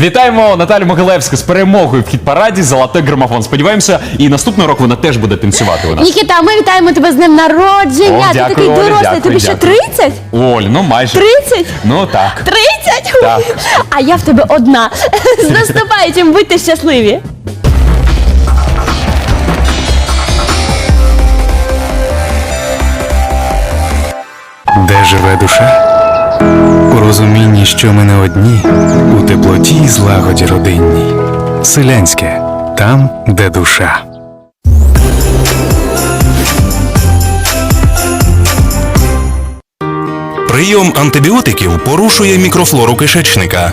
Вітаємо Наталю Могилевську з перемогою в хіт-параді Золотий грамофон. Сподіваємося, і наступного року вона теж буде танцювати у нас. Нікіта, ми вітаємо тебе з днем народження. О, Ти такий Оля, дорослий, дякую, тобі ще дякую. 30? Оль, ну майже. 30? Ну так. 30? Так. А я в тебе одна. З наступаючим, будьте щасливі. Де живе душа? Розумінні, що ми не одні, у теплоті і злагоді родинній. Селянське там, де душа. Прийом антибіотиків порушує мікрофлору кишечника.